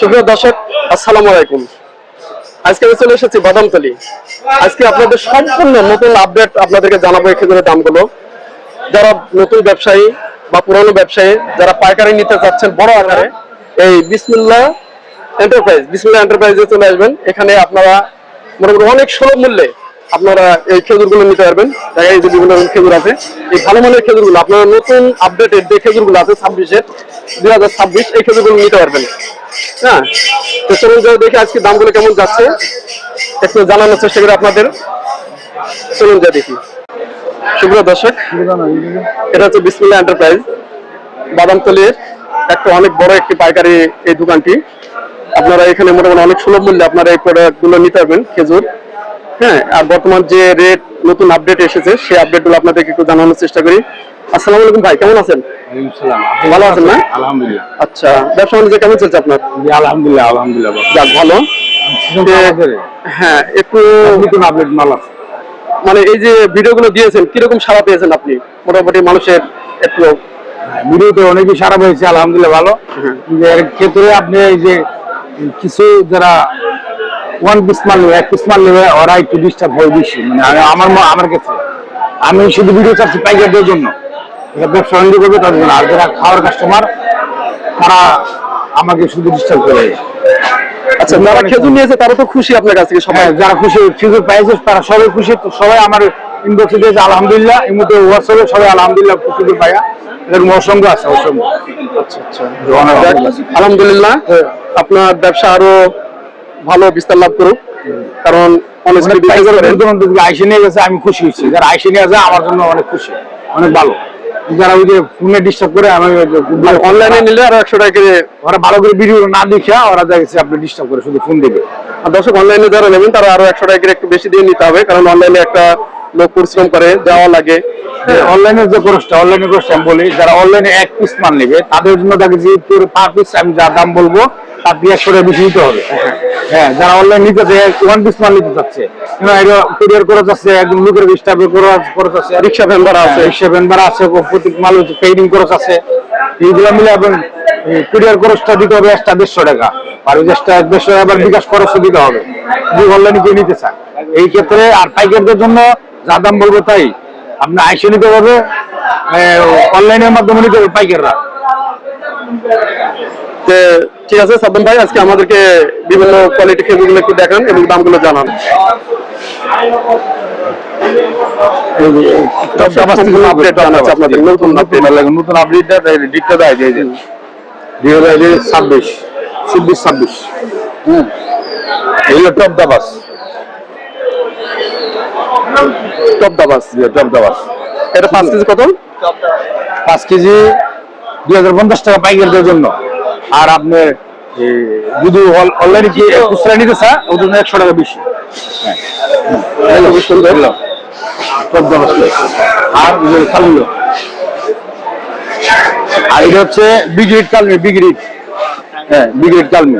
সুপ্রিয় দর্শক, আসসালামু আলাইকুম। আজকে আমি চলে এসেছি বাদামতলি। আজকে আপনাদের সম্পূর্ণ নতুন আপডেট আপনাদেরকে জানাব খেজুরের দামগুলো। যারা নতুন ব্যবসায়ী বা পুরনো ব্যবসায়ী, যারা পাইকারি নিতে চাচ্ছেন বড় আকারে, এই বিসমিল্লা এন্টারপ্রাইজ বিসমিল্লা এন্টারপ্রাইজে চলে আসবেন। এখানে আপনারা মোটামুটি অনেক সুলভ মূল্যে আপনারা এই খেজুরগুলো নিতে পারবেন। এই যে বিভিন্ন খেজুর আছে। এই ভালো মানের খেজুরগুলো, আপনারা নতুন আপডেটেড যে খেজুরগুলো আছে ছাব্বিশের, দুই হাজার ছাব্বিশ, এই খেজুরগুলো নিতে পারবেন। হ্যাঁ তো চলুন যাই, দেখি আজকে দামগুলো কেমন যাচ্ছে। একটু জানানোর চেষ্টা করি আপনাদের। চলুন যা দেখি। সুপ্রিয় দর্শক, এটা হচ্ছে বিসমিল্লা এন্টারপ্রাইজ। বাদামতলির একটা অনেক বড় একটি পাইকারি এই দোকানটি। আপনারা এখানে মোটামুটি অনেক সুলভ মূল্যে আপনারা এই প্রোডাক্টগুলো নিতে পারবেন, খেজুর। হ্যাঁ আর বর্তমান যে রেট নতুন আপডেট এসেছে, সেই আপডেটগুলো আপনাদেরকে একটু জানানোর চেষ্টা করি। আসসালামু আলাইকুম ভাই কেমন আছেন? ভালো আছেন না? আলহামদুলিল্লাহ। আচ্ছা ব্যবসা বাণিজ্য কেমন চলছে আপনার? আলহামদুলিল্লাহ আলহামদুলিল্লাহ যাক ভালো। হ্যাঁ একটু আপডেট মাল আছে? মানে এই যে ভিডিওগুলো দিয়েছেন কীরকম সারা পেয়েছেন আপনি? মোটামুটি মানুষের একটু ভিডিওতে অনেকই সারা হয়েছে আলহামদুলিল্লাহ ভালো। এর ক্ষেত্রে আপনি এই যে কিছু যারা ওয়ান পিস মাল নেবে এক পিস মাল নেবে ওরা একটু ডিস্টার্ব হয় বেশি। মানে আমার আমার ক্ষেত্রে আমি শুধু ভিডিও চাচ্ছি পাইকারদের জন্য। ব্যবসা বাণিজ্য করবে তাদের জন্য। আর যারা খাওয়ার কাস্টমার তারা আমাকে শুধু ডিস্টার্ব করে। আচ্ছা যারা খেজুর নিয়েছে তারা তো খুশি আপনার কাছ থেকে সবাই। হ্যাঁ যারা খুশি ফিজুর পাইছে তারা সবাই খুশি। তো সবাই আমার ইনবক্সে দিয়েছে আলহামদুলিল্লাহ। এই হোয়াটসঅ্যাপে সবাই আলহামদুলিল্লাহ পাইয়া। এরকম অসংখ্য আছে অসংখ্য আচ্ছা আচ্ছা। আলহামদুলিল্লাহ। আপনার ব্যবসা আরও ভালো বিস্তার লাভ করুক। কারণ অনেক থেকে আইসে নিয়ে গেছে আমি খুশি হয়েছি। যারা আইসে নিয়ে যায় আমার জন্য অনেক খুশি অনেক ভালো। যারা ওই যে ফোনে ডিস্টার্ব করে আমি অনলাইনে নিলে আরও একশো টাকা করে ওরা ভালো করে ভিডিও না দেখে ওরা দেখছে আপনি ডিস্টার্ব করে শুধু ফোন দিবে। আর দর্শক অনলাইনে যারা নেবেন তারা আরও একশো টাকা করে একটু বেশি দিয়ে নিতে হবে কারণ অনলাইনে একটা লোক পরিশ্রম করে দেওয়া লাগে। অনলাইনে যে কোর্সটা অনলাইনে কোর্সটা আমি বলি যারা অনলাইনে এক পিস মাল নেবে তাদের জন্য তাকে যে পার পিস আমি যা দাম বলব তার বেশি নিতে হবে। হ্যাঁ যারা অনলাইন নিতে চায় ওয়ান পিস মাল নিতে চাচ্ছে। কুরিয়ার করে যাচ্ছে একদম লোকের স্টাফে করে যাচ্ছে রিক্সা ভ্যান ভাড়া আছে রিক্সা ভ্যান ভাড়া আছে প্রত্যেক মাল পেইডিং খরচ আছে। এইগুলো মিলে এবং কুরিয়ার খরচটা দিতে হবে এক্সট্রা দেড়শো টাকা। আর ওই এক্সট্রা দেড়শো টাকা আবার বিকাশ খরচও দিতে হবে। যদি অনলাইনে কেউ নিতে চায়। এই ক্ষেত্রে আর পাইকারদের জন্য যা দাম বলব তাই। আপনি আইসে নিতে হবে অনলাইনের মাধ্যমে নিতে হবে পাইকাররা। যে ঠিক আছে সাদ্দাম ভাই আজকে আমাদেরকে বিভিন্ন কোয়ালিটি খেজুরগুলো একটু দেখান এবং দামগুলো জানান। নতুন আপডেট নতুন আপডেটটা ডিটটা দেয় দুই হাজার ছাব্বিশ চব্বিশ ছাব্বিশ। হম। এগুলো টপ দাবাস। টপ দাবাস টপ দাবাস। এটা পাঁচ কেজি কত? পাঁচ কেজি দুই হাজার পঞ্চাশ টাকা পাইকারদের জন্য। আর আপনি এ, যদি অনলাইনে কি খুচরা নিতে চায় ওদের জন্য একশো টাকা বেশি। হ্যাঁ। টপ দাবাস আর আর এটা হচ্ছে বিগ্রিড কালমি বিগ্রিড হ্যাঁ বিগ্রিড কালমি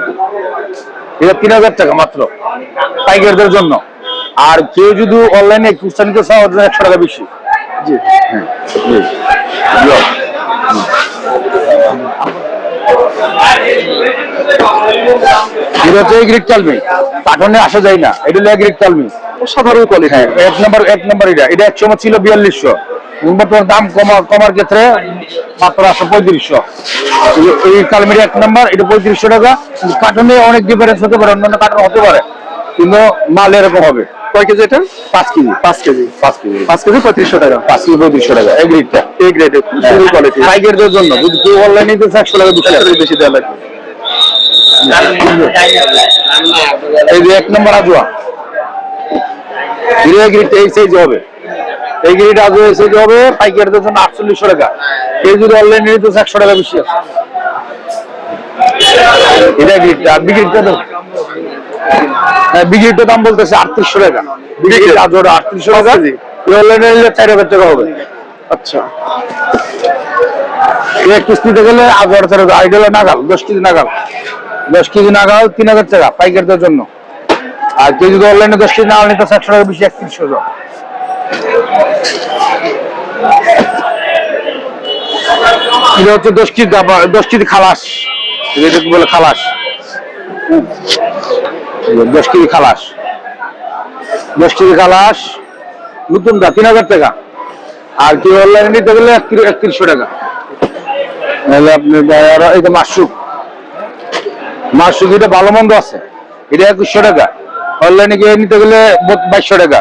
এটা তিন হাজার টাকা মাত্র পাইকারদের জন্য। আর কেউ যদি অনলাইনে খুচরা নিতে চায় ওদের জন্য একশো টাকা বেশি। জি। হ্যাঁ জি। জি। এটা হচ্ছে এগ্রিক চালমি পাঠনে আসা যায় না এটা হলো এগ্রিক চালমি। সাধারণ কোয়ালিটি হ্যাঁ এক নম্বর এক নম্বর এটা। এটা এক সময় ছিল বিয়াল্লিশশো। বর্তমান দাম কমা কমার ক্ষেত্রে মাত্র আসো পঁয়ত্রিশশো। এই কালমির এক নম্বর এটা পঁয়ত্রিশশো টাকা। অনেক ডিফারেন্স হতে পারে অন্যান্য কার্টন হতে পারে। কিন্তু মাল এরকম হবে। কয় কেজি এটা? পাঁচ কেজি। পাঁচ কেজি। পাঁচ কেজি। পাঁচ কেজি পঁয়ত্রিশশো টাকা। পাঁচ কেজি পঁয়ত্রিশশো টাকা। এগ্রিকটা এই গ্রেডের সুন্দর কোয়ালিটি পাইকারদের জন্য। যদি কেউ অনলাইনে নিতে চায় একশো টাকা বেশি লাগবে। বেশি দেওয়া লাগবে। এই যে এক নম্বর আজুয়া। হিরো গ্রিড এই সাইজ হবে। এই গ্রিড এই হবে পাইকারদের জন্য আটচল্লিশশো টাকা। কেউ যদি অনলাইনে নিতে চায় একশো টাকা বেশি আছে। এটা গ্রিড আর বিগ্রিডটা তো হ্যাঁ বিগ্রিডটার দাম বলতেছে আটত্রিশশো টাকা। বিগ্রিড আজুয়াটা আটত্রিশশো টাকা। অনলাইনে নিলে চার হাজার টাকা হবে। আচ্ছা। এক কিস্তিতে গেলে চার হাজার আইডেল নাগাল দশ কেজি নাগাল। দশ কেজি নাগাল তিন হাজার টাকা পাইকারদের জন্য। আর কেউ যদি অনলাইনে দশ কেজি না নিতে একশো টাকা বেশি একত্রিশশো টাকা। এটা হচ্ছে দশ কেজি দশ কেজি খালাস। এটাকে বলে খালাস? দশ কেজি খালাস। দশ কেজি খালাস তিন হাজার টাকা। আর অনলাইনে নিতে গেলে একত্রিশশো টাকা। নাহলে এটা ভালো মন্দ আছে। এটা একুশশো টাকা। অনলাইনে গিয়ে নিতে গেলে বাইশশো টাকা।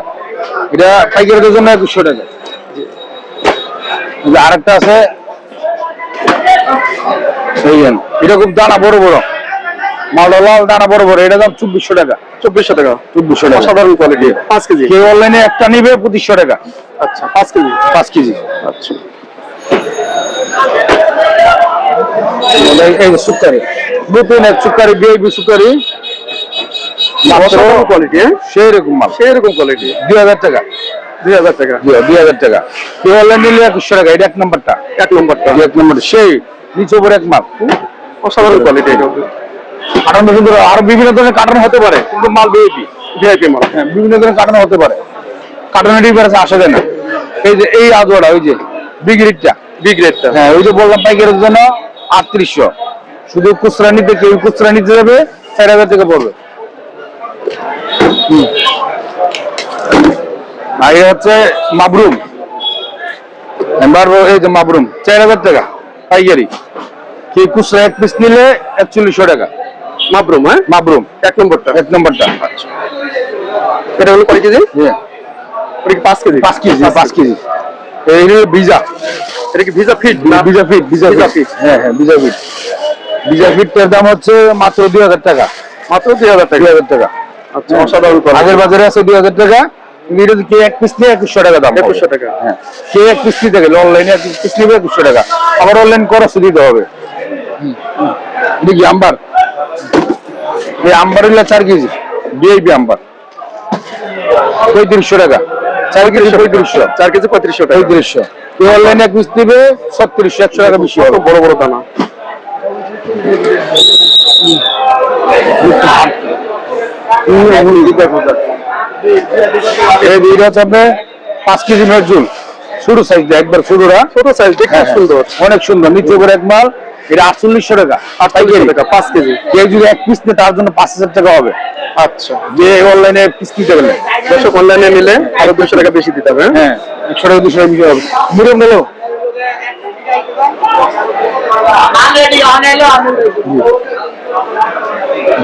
এটা পাইকারিদের জন্য একুশশো টাকা। আরেকটা আছে। এটা খুব দানা, বড় বড়। মালটা লাল দানা বড় বড় এটা দাম চব্বিশশো টাকা। চব্বিশশো টাকা। চব্বিশশো টাকা। অসাধারণ কোয়ালিটি পাঁচ কেজি। কেউ অনলাইনে একটা নিবে পঁচিশশো টাকা। আচ্ছা পাঁচ কেজি। পাঁচ কেজি। আচ্ছা। এই সুকারি নতুন এক সুকারি বিআইবি সুকারি কোয়ালিটি সেই রকম মাল। সেই রকম কোয়ালিটি দুই হাজার টাকা। দুই হাজার টাকা। দুই হাজার টাকা। কেউ অনলাইন নিলে একুশশো টাকা এটা এক নম্বরটা। এক নম্বরটা। এক নম্বর সেই নিচে উপরে এক মাল। অসাধারণ কোয়ালিটি এটা। কারণ কিন্তু আরও বিভিন্ন ধরনের কার্টন হতে পারে কিন্তু মাল বিআইপি ভিআইপি মাল। হ্যাঁ বিভিন্ন ধরনের কার্টন হতে পারে। কার্টনের ডিফারেন্স আসা যায় না। এই যে এই ওই যে বিগ্রিটটা বিগ রেটটা হ্যাঁ ওই যে বললাম পাইকারের জন্য আটত্রিশশো। শুধু খুচরা নিতে কেউ খুচরা নিতে যাবে চার হাজার টাকা পড়বে। আর হচ্ছে মাবরুম। এবার এই যে মাবরুম চার হাজার টাকা পাইকারি। কি খুচরা এক পিস নিলে একচল্লিশশো টাকা। মাবরুম হ্যাঁ? মাবরুম। এক নম্বরটা। এক নম্বরটা। এটা হলো কয় কেজি? হ্যাঁ, এটা কি পাঁচ কেজি? পাঁচ কেজি পাঁচ কেজি। ভিজা। এটা কি ভিজা ফিট না? ভিজা ফিট ভিজা ফিট। হ্যাঁ হ্যাঁ ভিজা ফিট। ভিজা ফিটের দাম হচ্ছে মাত্র দুই হাজার টাকা। মাত্র দুই হাজার টাকা। দুই হাজার টাকা। আচ্ছা অসাধারণ আগের বাজারে আছে দুই হাজার টাকা। কে এক পিস নিয়ে একুশশো টাকা দাম। 2100 টাকা। হ্যাঁ কে এক পিস নিতে গেলে অনলাইনে এক পিস নিবে একুশশো টাকা। আবার অনলাইন খরচ দিতে হবে। আম্বার? এই আম্বার হইলে চার কেজি বিআইপি আম্বার। পঁয়ত্রিশশো টাকা। চার কেজি পঁয়ত্রিশশো চার কেজি পঁয়ত্রিশশো টাকা। পঁয়ত্রিশশো। কেউ অনলাইনে এক পিস নিবে ছত্রিশশো একশো টাকা বেশি হবে। বড় বড় দানা? এই দুইটা হচ্ছে আপনার পাঁচ কেজি নজরুল ছোট সাইজ একবার ছোটরা। ছোট সাইজ দেখতে হ্যাঁ, সুন্দর। অনেক সুন্দর। নিচে করে এক মাল এটা আটচল্লিশশো টাকা। আটচল্লিশশো টাকা পাঁচ কেজি। কেউ যদি এক পিস নেয় তার জন্য পাঁচ হাজার টাকা হবে। আচ্ছা। যে অনলাইনে পিস নিতে গেলে। দর্শক অনলাইনে নিলে আরও দুশো টাকা বেশি দিতে হবে হ্যাঁ? হ্যাঁ একশো টাকা দুশো টাকা বেশি হবে। মুরম গেল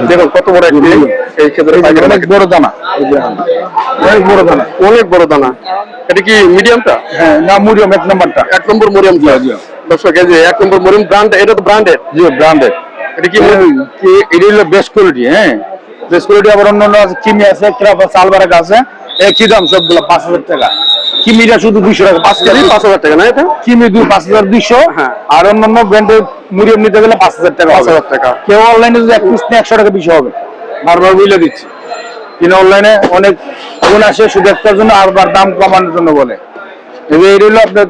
দেখুন কত বড় একটি এই ক্ষেত্রে অনেক বড় দানা। অনেক বড় দানা। অনেক বড় দানা। এটা কি মিডিয়ামটা হ্যাঁ না মুরিয়ম এক নম্বরটা এক নম্বর মরিয়াম দর্শক এই যে এক নম্বর মরিয়াম ব্র্যান্ড এটা তো ব্র্যান্ডেড জি ব্র্যান্ডেড এটা কি কি এটা হলো বেস্ট কোয়ালিটি হ্যাঁ? বেস্ট কোয়ালিটি আবার অন্য অন্য আছে কিমি আছে ক্রাফ আছে আলবারাক আছে একই দাম সবগুলো? পাঁচ হাজার টাকা। কিমিটা শুধু দুইশো টাকা পাঁচ কেজি পাঁচ হাজার টাকা না এটা? কিমি দুই পাঁচ হাজার দুইশো। হ্যাঁ। আর অন্যান্য ব্র্যান্ডের মুরিয়াম নিতে গেলে পাঁচ হাজার টাকা পাঁচ হাজার টাকা। কেউ অনলাইনে যদি এক পিস নিয়ে একশো টাকা বেশি হবে। বারবার বুঝলে দিচ্ছি। কিন্তু অনলাইনে অনেক গুণ আসে শুধু একটার জন্য আরবার দাম কমানোর জন্য বলে। এটা হলো আপনার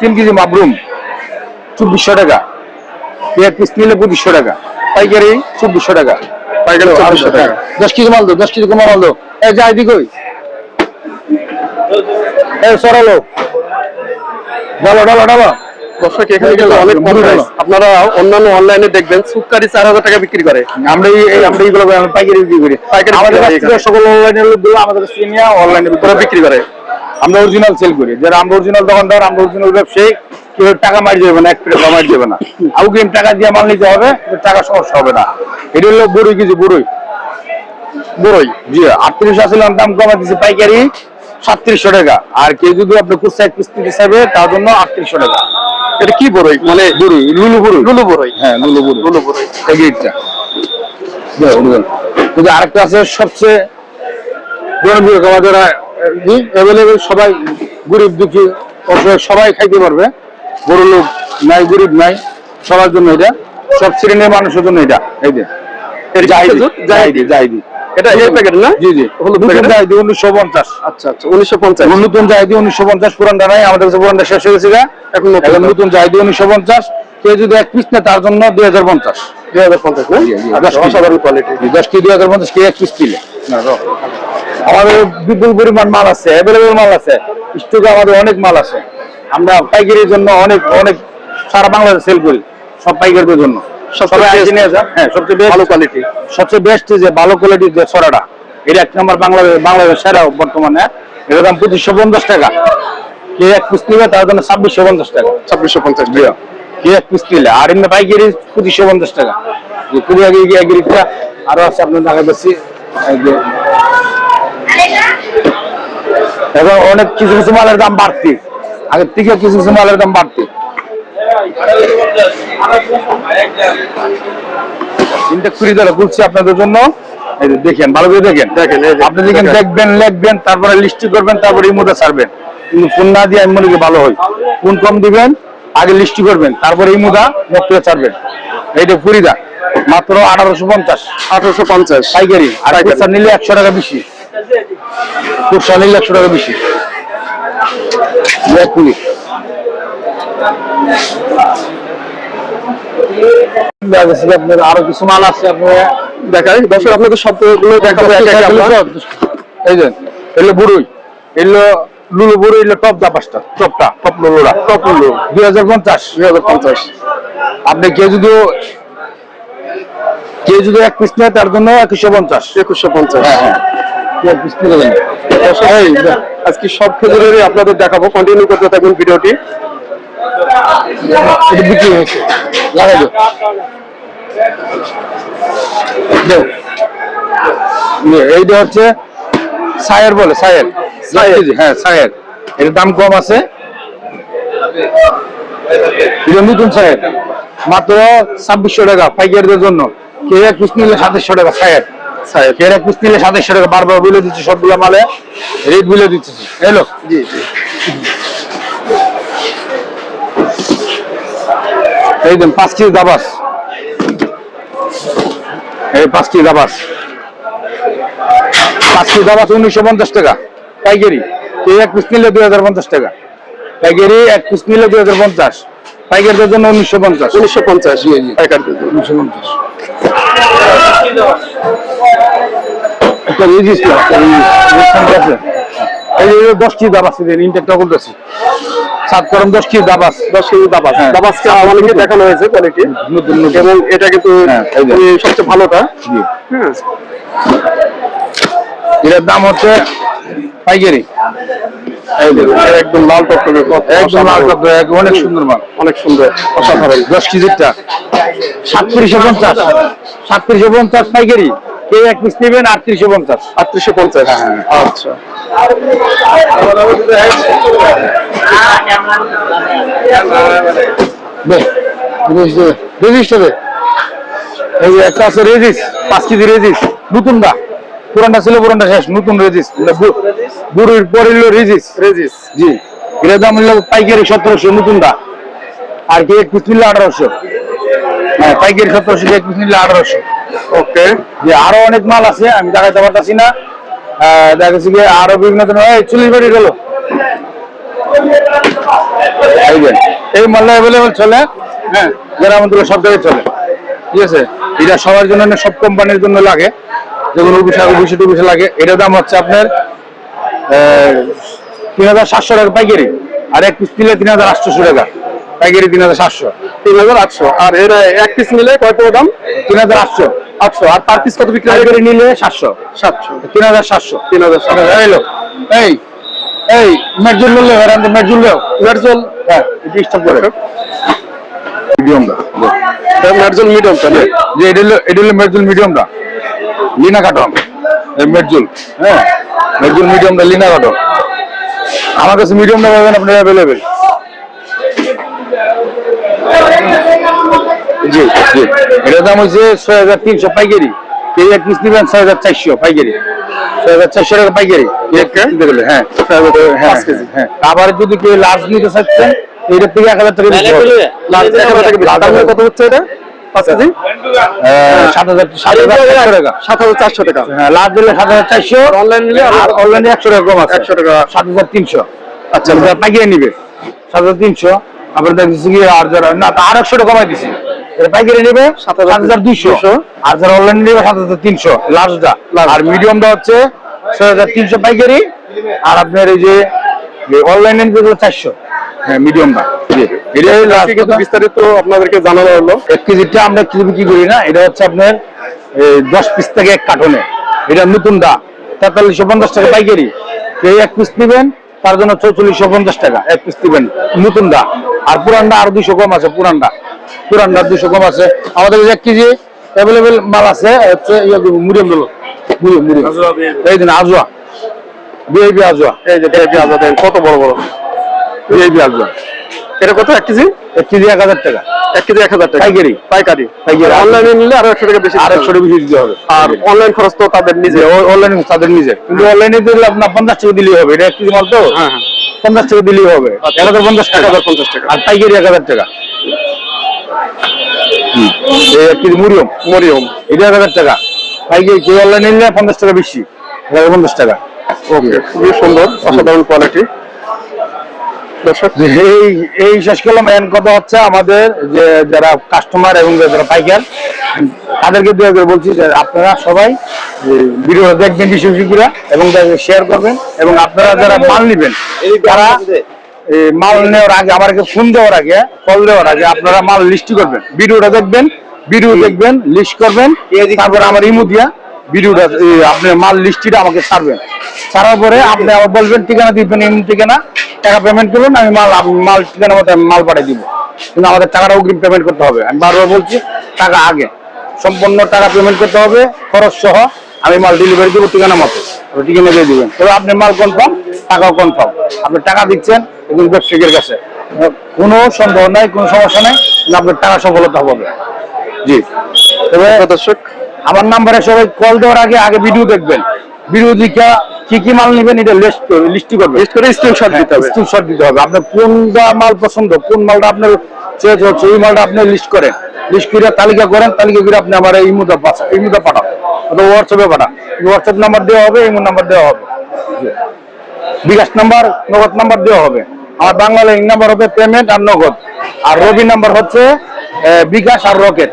তিন কেজি মাবরুম। চব্বিশশো টাকা। এক পিস নিলে পঁচিশশো টাকা। পাইকারি চব্বিশশো টাকা। পাইকারি চব্বিশশো টাকা। দশ কেজি মাল দো দশ কেজি কমা মাল দো এই যাই দিক ওই এই সরালো। ডালো ডালো ডালো। দর্শক এখানে কিন্তু অনেক। আপনারা অন্যান্য অনলাইনে দেখবেন সুকারি চার হাজার টাকা বিক্রি করে। আমরা আমরা এইগুলো পাইকারি বিক্রি করি। পাইকারি আমাদের সকল অনলাইনের লোকগুলো আমাদের কাছ নিয়ে অনলাইনে বিক্রি করে। আমরা অরিজিনাল সেল করি। যারা আমরা অরিজিনাল দোকানদার আমরা অরিজিনাল ব্যবসায়ী কেউ টাকা মারি যাবে না এক টাকা মারি যাবে না। টাকা দিয়ে মাল নিতে হবে? টাকা সমস্যা হবে না। এটা হলো বড়ই কিছু বড়ই। বড়ই জি আটত্রিশ আসলাম দাম কমা দিচ্ছে পাইকারি সাতত্রিশশো টাকা। আর কেউ যদি আপনি চাইবে তার জন্য আটত্রিশশো টাকা। এটা কি বড়ই? মানে বড়ই লুলু বড়ই? লুলু বড়ই। হ্যাঁ লুলু বড়ই। লুলু বড়ই। এই গেটটা কিন্তু আরেকটা আছে সবচেয়ে জনপ্রিয় খাবার যারা অ্যাভেলেবেল সবাই গরিব দুঃখী সবাই খাইতে পারবে। বড় লোক নাই গরিব নাই সবার জন্য এটা। সব শ্রেণির মানুষের জন্য এটা এই যে। এটা জাহিদি খেজুর? জাহিদি জাহিদি এটা এই প্যাকেট না? জি জি। হলুদ নতুন প্যাকেট জাহিদি উনিশশো পঞ্চাশ। আচ্ছা আচ্ছা উনিশশো পঞ্চাশ। নতুন জাহিদি উনিশশো পঞ্চাশ পুরানটা নাই আমাদের কাছে পুরানটা শেষ এখন নতুন এখন উনিশশো পঞ্চাশ কেউ যদি এক পিস তার জন্য দুই হাজার পঞ্চাশ। দুই হাজার পঞ্চাশ আচ্ছা, দশ কেজি। অসাধারণ কোয়ালিটি দশ কেজি দুই হাজার পঞ্চাশ কেজি এক পিস কিলে আমাদের বিপুল পরিমাণ মাল আছে অ্যাভেলেবেল মাল আছে। স্টকে আমাদের অনেক মাল আছে। আমরা পাইকারির জন্য অনেক অনেক সারা বাংলাদেশে সেল করি সব পাইকারদের জন্য। সবচেয়ে হ্যাঁ ভালো কোয়ালিটি সবচেয়ে বেস্ট যে ভালো কোয়ালিটির যে ছড়াটা এটা এক নম্বর বাংলাদেশ বাংলাদেশ সেরা বর্তমানে। এটার দাম পঁচিশশো পঞ্চাশ টাকা। কে এক পিস নিবে তার জন্য ছাব্বিশশো পঞ্চাশ টাকা। ছাব্বিশশো পঞ্চাশ টাকা। কে এক পিস নিলে আর এমনি পাইকারি পঁচিশশো পঞ্চাশ টাকা। কুড়ি আগে আরও আছে আপনার অনেক কিছু কিছু মালের দাম বাড়তি। আগের থেকে কিছু কিছু মালের দাম বাড়তি। দ্বারা আপনাদের জন্য। দেখেন ভালো করে দেখেন। দেখেন, আপনি দেখেন। দেখবেন লিখবেন তারপরে লিস্টি করবেন তারপরে মধ্যে ছাড়বেন। কিন্তু ফোন না দিয়ে আমি মনে করি ভালো হয়। ফোন কম দিবেন আগে লিস্টি করবেন তারপরে এই মুদা মুক্ত ছাড়বেন। এইটা কুড়িদা মাত্র আঠারোশো পঞ্চাশ। আঠারোশো পঞ্চাশ। পাইকারি। আর। নিলে একশো টাকা বেশি। কুরসা নিলে একশো টাকা বেশি। এক কুড়ি আপনার আরও কিছু মাল আছে আপনার দেখাই। দর্শক আপনাদের সবগুলো দেখাবো। এই যে এগুলো বুড়ুই এগুলো লুলু বুড়ুই এগুলো টপ দা পাঁচটা টপটা টপ লুলুরা টপ লুলু। দুই হাজার পঞ্চাশ। দুই হাজার পঞ্চাশ। আপনি কেউ যদি কেউ যদি এক পিস নেয় তার জন্য একুশশো পঞ্চাশ। একুশশো পঞ্চাশ। কেউ এক আজকে সব খেজুরেরই আপনাদের দেখাবো। কন্টিনিউ করতে থাকুন ভিডিওটি। বিক্রি হয়েছে। লাগাই এইটা হচ্ছে সায়ের বলে সায়ের। হ্যাঁ সায়ের। এর দাম কম আছে। নতুন সায়ের। মাত্র ছাব্বিশশো টাকা পাইকারদের জন্য। কে এক পিস নিলে সাতাশশো টাকা সায়ের। কে এক পিস নিলে সাতাশশো টাকা বারবার বলে দিচ্ছে সবগুলো মালে রেট বলে দিচ্ছে। এলো জি জি। এই দেন পাঁচ কেজি দাবাস। এই পাঁচ কেজি দাবাস। পাঁচ কেজি দাবাস উনিশশো পঞ্চাশ টাকা। পাইকারি। এই এক পিস নিলে দুই হাজার পঞ্চাশ টাকা। পাইকারি এক পিস নিলে দুই হাজার পঞ্চাশ। পাইকারদের জন্য উনিশশো পঞ্চাশ। উনিশশো পঞ্চাশ পাইকারদের। উনিশশো পঞ্চাশ। একটা রেজিস্টার একটা রেজিস্টার আছে এই যে দশ ইনটেকটা বলতেছি সাত করম কেজি হ্যাঁ। আমাদেরকে দেখানো হয়েছে কোয়ালিটি নতুন নতুন। এবং এটা কিন্তু হ্যাঁ, সবচেয়ে ভালোটা। জি। হ্যাঁ। এটার দাম হচ্ছে পাইকারি। একদম লাল টকটকে একদম লাল টকটকে, অনেক সুন্দর মাল। অনেক সুন্দর অসাধারণ। দশ কেজিরটা সাতত্রিশশো পঞ্চাশ। সাতত্রিশশো পঞ্চাশ পাইকারি। এক পিস নেবেন আটত্রিশশো পঞ্চাশ। আটত্রিশশো পঞ্চাশ। হ্যাঁ। আচ্ছা। রেজিস্টারে এই একটা আছে রেজিস পাঁচ কেজি রেজিস। নতুনটা পুরানটা ছিল পুরানটা শেষ নতুন রেজিস বুড়ির পরে হলো রেজিস। রেজিস। জি এটার দাম হলো পাইকারি সতেরোশো নতুনটা আর কি এক পিস নিলে আঠারোশো। হ্যাঁ পাইকারি সতেরোশো এক পিস নিলে আঠারোশো। ওকে। যে আরও অনেক মাল আছে আমি দেখাতে পারতাছি না। আহ, দেখা কি আরও বিভিন্ন ধরনের চল্লিশ বাড়ি গেল এই মালটা অ্যাভেলেবেল চলে। হ্যাঁ। গ্রাম অঞ্চলে সব জায়গায় চলে। ঠিক আছে? এটা সবার জন্য সব কোম্পানির জন্য লাগে। যেমন অফিসে অফিসে লাগে এটার দাম হচ্ছে আপনার তিন হাজার সাতশো টাকা পাইকারি আর এক পিস নিলে তিন হাজার আটশোশো টাকা। পাইকারি তিন হাজার সাতশো তিন হাজার আটশো। আর এর এক পিস নিলে কত দাম? তিন হাজার আটশো। আটশো। আর পার পিস কত বিক্রি হয়? পাইকারি নিলে সাতশো। সাতশো। তিন হাজার সাতশো। তিন হাজার সাতশো। এই লোক এই এই মেটজুল লো হেরান তো মেটজুল লো। মেরজল হ্যাঁ ডিস্টার্ব করে। মিডিয়ামটা মেরজল মিডিয়াম তাহলে যে এটা হলো এটা হলো মেটজুল মিডিয়ামটা লিনা কাটন। এই মেটজুল হ্যাঁ? মেটজুল মিডিয়ামটা লিনা কাটন। আমার কাছে মিডিয়ামটা পাবেন আপনার অ্যাভেলেবেল জি জি। এটার দাম হচ্ছে ছয় হাজার তিনশো পাইকারি। এই এক পিস নিবেন ছয় হাজার চারশো পাইকারি। ছয় হাজার চারশো টাকা পাইকারি। হ্যাঁ হ্যাঁ, পাঁচ হ্যাঁ আবার যদি কেউ লার্জ নিতে চাচ্ছেন এটার থেকে এক হাজার টাকা কত হচ্ছে এটা? পাঁচ কেজি? আহ, সাত হাজার সাত হাজার টাকা। সাত হাজার চারশো টাকা। হ্যাঁ লার্জ দিলে সাত হাজার চারশো অনলাইন নিলে আর অনলাইনে একশো টাকা কম আছে। একশো টাকা। সাত হাজার তিনশো। আচ্ছা পাইকারি নিবে। সাত হাজার তিনশো। আবার দেখছি কি আর যারা না তা আর একশো টাকা কমাই দিছি। পাইকারি নিবে সাত হাজার দুইশো। আর যারা অনলাইনে নিবে সাত হাজার তিনশো। আর মিডিয়ামটা হচ্ছে ছয় হাজার তিনশো পাইকারি। আর আপনার এই যে অনলাইনে চারশো। হ্যাঁ মিডিয়ামটা বিস্তারিত আপনাদেরকে জানানো হলো। এক কেজিটা আমরা কেজি বিক্রি করি না এটা হচ্ছে আপনার দশ পিস থেকে এক কার্টনে এটা নতুনটা তেতাল্লিশশো পঞ্চাশ টাকা পাইকারি। এই এক পিস নেবেন তার জন্য চৌচল্লিশশো পঞ্চাশ টাকা এক পিস নেবেন নতুনটা আর পুরানটা আর দুশো কম আছে পুরানটা পুরানটা দুশো কম আছে। আমাদের এক কেজি অ্যাভেলেবেল মাল আছে হচ্ছে মুড়িয়াম এই দিন আজোয়া। বিআইপি আজোয়া। এই যে কত বড় বড়? আজোয়া এটা কত? এক কেজি? এক কেজি এক হাজার টাকা। এক কেজি এক হাজার টাকা। পাইকারি। পাইকারি। পাইকারি। অনলাইনে নিলে আরও একশো টাকা বেশি আর একশো টাকা বেশি দিতে হবে। আর অনলাইন খরচ তো তাদের নিজে অনলাইন তাদের নিজে কিন্তু অনলাইনে দিলে আপনার পঞ্চাশ টাকা দিলেই হবে। এটা এক কেজি মাল তো? হ্যাঁ হ্যাঁ। পঞ্চাশ টাকা দিলেই হবে। আচ্ছা। এক হাজার পঞ্চাশ টাকা। 1050 টাকা। আর পাইকারি এক হাজার টাকা। এক কেজি মরিয়ম। এটা এক হাজার টাকা। পাইকারি কেউ অনলাইনে নিলে পঞ্চাশ টাকা বেশি। এক হাজার পঞ্চাশ টাকা। ওকে খুবই সুন্দর অসাধারণ কোয়ালিটি দর্শক। এই এই শেষ করলাম। মেন কথা হচ্ছে আমাদের যে যারা কাস্টমার এবং যারা পাইকার তাদেরকে দয়া বলছি যে আপনারা সবাই ভিডিও দেখবেন বেশি বেশি করে এবং শেয়ার করবেন এবং আপনারা যারা মাল নেবেন তারা মাল নেওয়ার আগে আমাকে ফোন দেওয়ার আগে কল দেওয়ার আগে আপনারা মাল লিস্ট করবেন। ভিডিওটা দেখবেন ভিডিও দেখবেন লিস্ট করবেন তারপরে আমার ইমু দিয়া ভিডিওটা এই, আপনি মাল লিস্টিটা আমাকে ছাড়বেন। ছাড়ার পরে আপনি আবার বলবেন ঠিকানা দিবেন ইমু ঠিকানা। টাকা পেমেন্ট করবেন আমি মাল মাল ঠিকানা মতো মাল পাঠিয়ে দিব। কিন্তু আমাদের টাকাটা অগ্রিম পেমেন্ট করতে হবে। আমি বারবার বলছি টাকা আগে। সম্পূর্ণ টাকা পেমেন্ট করতে হবে খরচ সহ আমি মাল ডেলিভারি দেবো ঠিকানা মতো। ঠিকানা দিয়ে দিবেন। তবে আপনি মাল কনফার্ম টাকাও কনফার্ম আপনি টাকা দিচ্ছেন এবং ব্যবসায়ীর কাছে। কোনো সন্দেহ নাই কোনো সমস্যা নাই আপনার টাকা সফলতা হবে। জি। তবে দর্শক আমার নাম্বারে সবাই কল দেওয়ার আগে আগে ভিডিও দেখবেন। ভিডিও দেখে কি কি মাল নেবেন এটা লিস্ট লিস্টি করবেন। লিস্ট করে স্ক্রিনশট দিতে হবে। স্ক্রিনশট দিতে হবে। আপনার কোনটা মাল পছন্দ কোন মালটা আপনার চয়েস হচ্ছে এই মালটা আপনি লিস্ট করেন। লিস্ট করে তালিকা করেন তালিকা করে আপনি আমার এই মুদ্রা পাঠান এই মুদ্রা পাঠান। অথবা হোয়াটসঅ্যাপে পাঠান। হোয়াটসঅ্যাপ নাম্বার দেওয়া হবে এই নাম্বার দেওয়া হবে। বিকাশ নাম্বার নগদ নাম্বার দেওয়া হবে। আর বাংলা লিঙ্ক নাম্বার হবে পেমেন্ট আর নগদ। আর রবি নাম্বার হচ্ছে বিকাশ আর রকেট।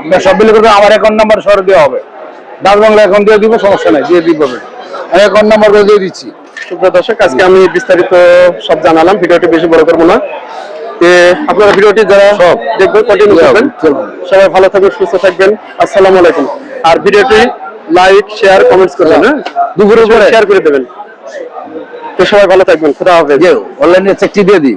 আপনার সব বিলে করবেন আমার অ্যাকাউন্ট নাম্বার সরে দেওয়া হবে। ডাক বাংলা অ্যাকাউন্ট দিয়ে দিব সমস্যা নাই দিয়ে দিব। অ্যাকাউন্ট নাম্বার করে দিয়ে দিচ্ছি। সুপ্রিয় দর্শক আজকে আমি বিস্তারিত সব জানালাম ভিডিওটি বেশি বড় করব না। আপনারা ভিডিওটি যারা সব। দেখবেন কন্টিনিউ করবেন। সবাই ভালো থাকবেন সুস্থ থাকবেন। আসসালামু আলাইকুম। আর ভিডিওটি লাইক শেয়ার কমেন্টস করবেন হ্যাঁ? দুপুরের পরে। শেয়ার করে দেবেন। তো সবাই ভালো থাকবেন খুদা হাফেজ। অনলাইনে চেকটি দিয়ে দিই